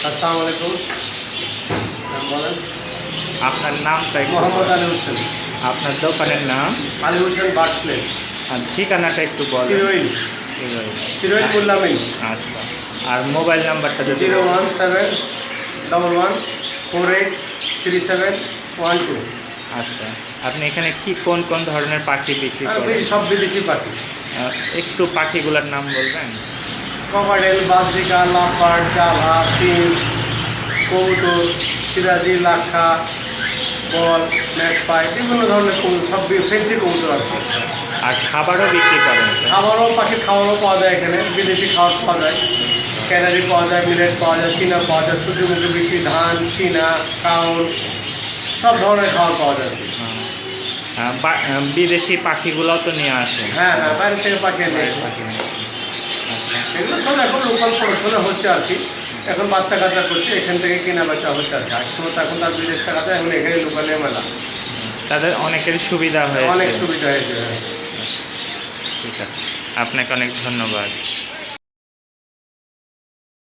আসসালামু আলাইকুম। নাম বলেন। আপনার নামটা মোহাম্মদ আলী হোসেন। আপনার দোকানের নাম? আলী হোসেন বার্থ প্লেস আর ঠিকানাটা একটু বলেন। সিরোইন। সিরোইন মোল্লামিন। আচ্ছা। আর মোবাইল নাম্বারটা zero one seven double one four eight three seven one two. আচ্ছা। আপনি এখানে কি কোন কোন ধরনের পাখি বিক্রি করেন? সব বিদেশি পাখি। একটু পাখিগুলোর নাম বলবেন। ককাডেল বাসিকা লাফার্ড জাভা চিঞ্চ কৌটুর সিরাজি লাক্ষা বল ম্যাকপাই বিভিন্ন ধরনের কৌতুক সব ফেন্সি কৌতুক আছে আর খাবারও বিক্রি করেন? খাবারও পাখির খাবারও পাওয়া যায় এখানে বিদেশি খাবার পাওয়া যায়। ক্যানারি পাওয়া যায় মিলেট পাওয়া যায় চীনা পাওয়া যায় সূর্যমুখী বিচি ধান চীনা কাউন সব ধরনের খাবার পাওয়া যায়। বিদেশি পাখিগুলোও তো নিয়ে আসে হ্যাঁ হ্যাঁ বাইরে থেকে পাখি বাইরের পাখি নিয়ে সব এখন হচ্ছে আর কি। এখন বাচ্চা কাচ্চা করছে এখান থেকে কেনা বেচা হচ্ছে আর কি। এক সময় তো এখন তার বিদেশ টাকাতে এখন এখানে লোকালে মেলা। তাদের অনেকের সুবিধা হয়েছে। অনেক সুবিধা হয়েছে। ঠিক আছে। আপনাকে অনেক ধন্যবাদ।